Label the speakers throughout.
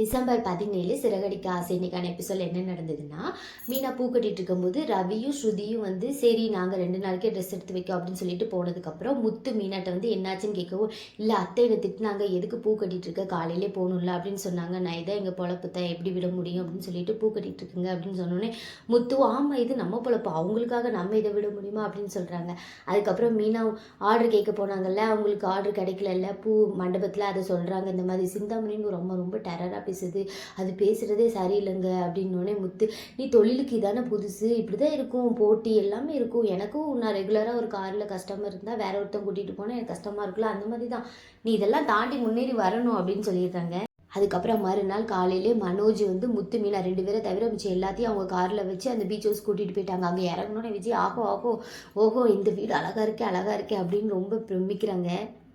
Speaker 1: December பதினேழு சிறகடிக்க ஆசை. இன்னைக்கான எபிசோட் என்ன நடந்ததுன்னா மீனா பூ கட்டிட்டு இருக்கும்போது ரவியும் ஸ்ருதியும் வந்து சரி நாங்கள் ரெண்டு நாளைக்கே ட்ரெஸ் எடுத்து வைக்கோம் அப்படின்னு சொல்லிட்டு போனதுக்கப்புறம் முத்து மீனாட்ட வந்து என்னாச்சுன்னு கேட்கவும் இல்லை அத்தை என்னை திட்டினாங்க எதுக்கு பூ கட்டிட்டு இருக்க? காலையிலே போகணும்ல அப்படின்னு சொன்னாங்க. நான் இதை எங்கள் பொழப்பு தான் எப்படி விட முடியும்? அப்படின்னு சொல்லிட்டு பூ கட்டிட்டு இருக்குங்க அப்படின்னு சொன்னோன்னே முத்து ஆமாம் இது நம்ம பொழப்பு. அவங்களுக்காக நம்ம இதை விட முடியுமா? அப்படின்னு சொல்கிறாங்க அதுக்கப்புறம் மீனா ஆர்டர் கேட்க போனாங்கல்ல அவங்களுக்கு ஆர்டர் கிடைக்கலல்ல பூ மண்டபத்தில் அதை சொல்கிறாங்க இந்த மாதிரி சிந்தாமணின்னு ரொம்ப ரொம்ப டெரராக பேசுது. அது பேசுகிறதே சரியில்லைங்க. அப்படின்னோடனே முத்து நீ தொழிலுக்கு இதானே புதுசு? இப்படி தான் இருக்கும். போட்டி எல்லாமே இருக்கும். எனக்கும் நான் ரெகுலராக ஒரு காரில் கஸ்டமர் இருந்தால் வேற ஒருத்தன் கூட்டிகிட்டு போனால் எனக்கு கஷ்டமாக இருக்குல்ல? அந்த மாதிரி தான் நீ இதெல்லாம் தாண்டி முன்னேறி வரணும். அப்படின்னு சொல்லியிருக்காங்க. அதுக்கப்புறம் மறுநாள் காலையிலே மனோஜ் வந்து முத்து மீனா ரெண்டு பேரை தவிர மிச்சம் எல்லாத்தையும் அவங்க காரில் வச்சு அந்த பீச் ஹவுஸ் கூட்டிகிட்டு போயிட்டாங்க. அங்கே இறங்கணுன்னு விஜய் ஆகோ ஆகோ ஓஹோ இந்த வீடு அழகாக இருக்கே அழகாக இருக்கே அப்படின்னு ரொம்ப பிரமிக்கிறாங்க.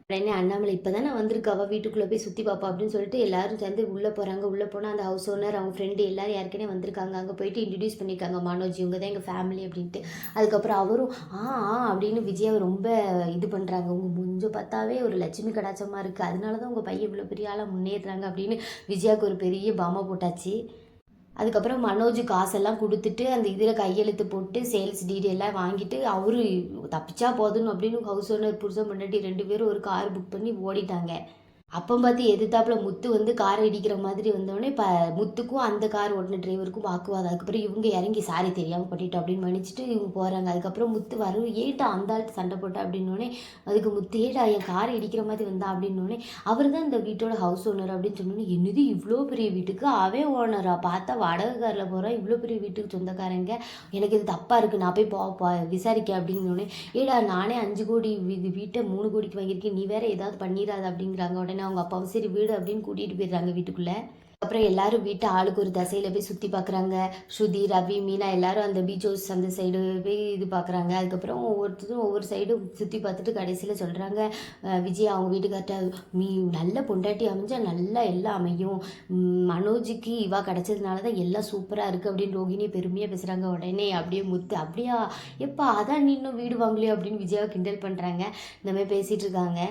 Speaker 1: உடனே அண்ணாமலை இப்போ தான் நான் அவள் வீட்டுக்குள்ளே போய் சுற்றி பார்ப்பா அப்படின்னு சொல்லிட்டு எல்லாரும் சேர்ந்து உள்ளே போகிறாங்க உள்ளே போனால் அந்த ஹவுஸ் ஓனர் அவங்க ஃப்ரெண்டு எல்லாரும் யாருக்கேனே வந்திருக்காங்க. அங்கே போயிட்டு இன்ட்ரடியூஸ் பண்ணியிருக்காங்க. மனோஜ் இவங்க தான் எங்கள் ஃபேமிலி அப்படின்ட்டு. அதுக்கப்புறம் அவரும் ஆ ஆ அப்படின்னு விஜயாவை ரொம்ப இது பண்ணுறாங்க உங்கள் முஞ்ச பார்த்தாவே ஒரு லட்சுமி கடாச்சமாக இருக்குது அதனால தான் உங்கள் பையன் இவ்வளோ பெரிய ஆளாக முன்னேறுறாங்க அப்படின்னு விஜயாவுக்கு ஒரு பெரிய பாமா போட்டாச்சு. அதுக்கப்புறம் மனோஜ் காசெல்லாம் கொடுத்துட்டு அந்த இதில் கையெழுத்து போட்டு சேல்ஸ் டீடெயிலாம் வாங்கிட்டு அவரு தப்பிச்சா போதும் அப்படின்னு ஹவுஸ் ஓனர் புருஷன் முன்னாடி ரெண்டு பேரும் ஒரு கார் புக் பண்ணி ஓடிட்டாங்க. அப்போ பார்த்து எதிர்த்தாப்புல முத்து வந்து கார் இடிக்கிற மாதிரி வந்தோடனே இப்போ முத்துக்கும் அந்த கார் ஓட்டின டிரைவருக்கும் வாக்குவாதம். அதுக்கப்புறம் இவங்க இறங்கி சாரி தெரியாமல் பண்ணிட்டோம் அப்படின்னு மன்னிச்சுட்டு இவங்க போகிறாங்க அதுக்கப்புறம் முத்து வரும் ஏட்டா அந்த ஆள்கிட்ட சண்டை போட்டா? அப்படின்னோடனே அதுக்கு முத்து ஏடா என் கார் இடிக்கிற மாதிரி வந்தா? அப்படின்னோடனே அவர் தான் இந்த வீட்டோட ஹவுஸ் ஓனர் அப்படின்னு சொன்னோன்னே என்னது இவ்வளோ பெரிய வீட்டுக்கு அவன் ஓனரா பார்த்தா வாடகை காரில் போகிறான் இவ்வளோ பெரிய வீட்டுக்கு சொந்தக்காரங்க? எனக்கு இது தப்பாக இருக்குது நான் போய் போ விசாரிக்க அப்படின்னோடனே ஏடா நானே அஞ்சு கோடி இது வீட்டை மூணு கோடிக்கு வாங்கியிருக்கேன் நீ வேற ஏதாவது பண்ணிடாத அப்படிங்கிறாங்க உடனே. அவங்க அப்பாவும் சரி வீடு அப்படின்னு கூட்டிகிட்டு போயிடுறாங்க வீட்டுக்குள்ளே. அப்புறம் எல்லாரும் வீட்டை ஆளுக்கு ஒரு தசையில் போய் சுற்றி பார்க்குறாங்க ஸ்ருதி ரவி மீனா எல்லாரும் அந்த பீச் ஹவுஸ் அந்த சைடு போய் இது பார்க்குறாங்க அதுக்கப்புறம் ஒவ்வொருத்தரும் ஒவ்வொரு சைடும் சுற்றி பார்த்துட்டு கடைசியில் சொல்கிறாங்க விஜய் அவங்க வீட்டுக்கார்ட்ட மீ நல்ல பொண்டாட்டி அமைஞ்சா நல்லா எல்லாம் அமையும். மனோஜுக்கு இவா கிடச்சதுனால தான் எல்லாம் சூப்பராக இருக்குது அப்படின்னு ரோகிணி பெருமையாக பேசுகிறாங்க உடனே அப்படியே முத்து அப்படியா? எப்பா அதான் நீ இன்னும் வீடு வாங்கலையோ? அப்படின்னு விஜயாவை கிண்டல் பண்ணுறாங்க இந்த மாதிரி பேசிகிட்டு இருக்காங்க.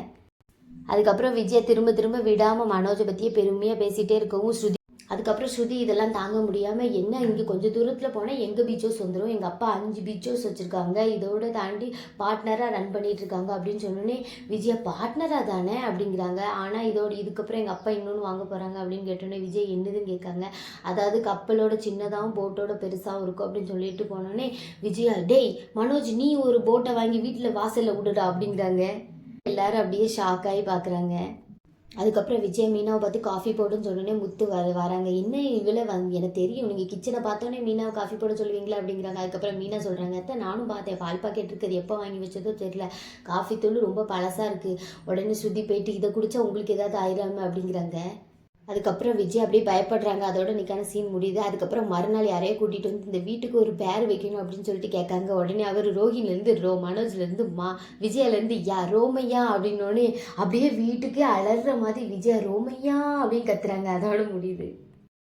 Speaker 1: அதுக்கப்புறம் விஜயை திரும்ப திரும்ப விடாமல் மனோஜை பற்றியே பெருமையாக பேசிகிட்டே இருக்கவும் ஸ்ருதி அதுக்கப்புறம் ஸ்ருதி இதெல்லாம் தாங்க முடியாமல் என்ன இங்கே கொஞ்சம் தூரத்தில் போனால் எங்கள் பீச் ஹவுஸ் வந்துடும் எங்கள் அப்பா அஞ்சு பீச் ஹவுஸ் வச்சுருக்காங்க இதோட தாண்டி பார்ட்னராக ரன் பண்ணிகிட்ருக்காங்க இருக்காங்க அப்படின்னு சொன்னோன்னே விஜயா பார்ட்னராக தானே அப்படிங்கிறாங்க. ஆனால் இதோட இதுக்கப்புறம் எங்கள் அப்பா இன்னொன்று வாங்க போகிறாங்க அப்படின்னு கேட்டோன்னே விஜய் என்னதுன்னு கேட்காங்க. அதாவது கப்பலோட சின்னதாகவும் போட்டோட பெருசாகவும் இருக்கும் அப்படின்னு சொல்லிட்டு போனோன்னே விஜயா டேய் மனோஜ் நீ ஒரு போட்டை வாங்கி வீட்டில் வாசலில் விடுடா அப்படிங்கிறாங்க. எல்லாரும் அப்படியே ஷாக் ஆகி பார்க்குறாங்க. அதுக்கப்புறம் விஜய் மீனாவை பார்த்து காஃபி போடுன்னு சொன்னோடனே முத்து வர வராங்க. என்ன இவ்வளோ வந்து எனக்கு தெரியும். நீங்கள் கிச்சனை பார்த்தோன்னே மீனாவை காஃபி போட சொல்லுவீங்களா? அப்படிங்கிறாங்க. அதுக்கப்புறம் மீனா சொல்கிறாங்க அத்தை நானும் பார்த்தேன். பால் பாக்கெட் இருக்குது. எப்போ வாங்கி வச்சதோ தெரியல. காஃபி தூள் ரொம்ப பழசாக இருக்குது உடனே சுற்றி போயிட்டு இதை குடித்தா உங்களுக்கு ஏதாவது ஆயிடாமல் அப்படிங்கிறாங்க. அதுக்கப்புறம் விஜய் அப்படியே பயப்படுறாங்க. அதோட நிற்கான சீன் முடியுது. அதுக்கப்புறம் மறுநாள் யாரையோ கூட்டிகிட்டு வந்து இந்த வீட்டுக்கு ஒரு பேர் வைக்கணும் அப்படின்னு சொல்லிட்டு கேட்காங்க. உடனே அவர் ரோஹின்லேருந்து ரோ மனோஜ்லேருந்து மா விஜயாலேருந்து யா ரோமையா அப்படின்னோடனே அப்படியே வீட்டுக்கே அலறுற மாதிரி விஜயா ரோமையா அப்படின்னு கத்துறாங்க. அதோட முடியுது.